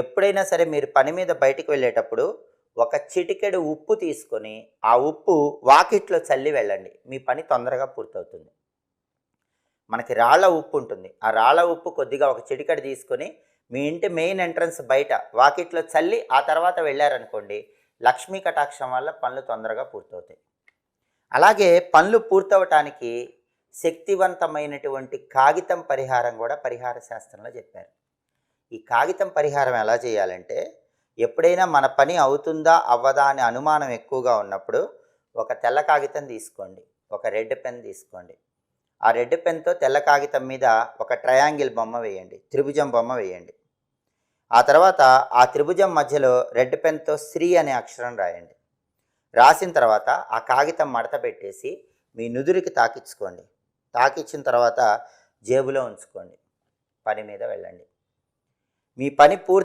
ఎప్పుడైనా సరే మీరు పని మీద బయటికి వెళ్ళేటప్పుడు ఒక చిటికెడు ఉప్పు తీసుకొని ఆ ఉప్పు వాకిట్లో చల్లి వెళ్ళండి. మీ పని తొందరగా పూర్తవుతుంది. మనకి రాళ్ళ ఉప్పు ఉంటుంది. ఆ రాళ్ళ ఉప్పు కొద్దిగా ఒక చిటికెడు తీసుకొని మీ ఇంటి మెయిన్ ఎంట్రన్స్ బయట వాకిట్లో చల్లి ఆ తర్వాత వెళ్ళారనుకోండి లక్ష్మీ కటాక్షం వల్ల పనులు తొందరగా పూర్తవుతాయి. అలాగే పనులు పూర్తవటానికి శక్తివంతమైనటువంటి కాగితం పరిహారం కూడా పరిహార శాస్త్రంలో చెప్పారు. ఈ కాగితం పరిహారం ఎలా చేయాలంటే ఎప్పుడైనా మన పని అవుతుందా అవ్వదా అనే అనుమానం ఎక్కువగా ఉన్నప్పుడు ఒక తెల్ల కాగితం తీసుకోండి. ఒక రెడ్ పెన్ తీసుకోండి. ఆ రెడ్ పెన్తో తెల్ల కాగితం మీద ఒక ట్రయాంగిల్ బొమ్మ వేయండి. త్రిభుజం బొమ్మ వేయండి. ఆ తర్వాత ఆ త్రిభుజం మధ్యలో రెడ్ పెన్తో శ్రీ అనే అక్షరం రాయండి. రాసిన తర్వాత ఆ కాగితం మడత పెట్టేసి మీ నుదురికి తాకించుకోండి తాకిచ్చిన తర్వాత జేబులో ఉంచుకోండి. పని మీద వెళ్ళండి. మీ పని పూర్తి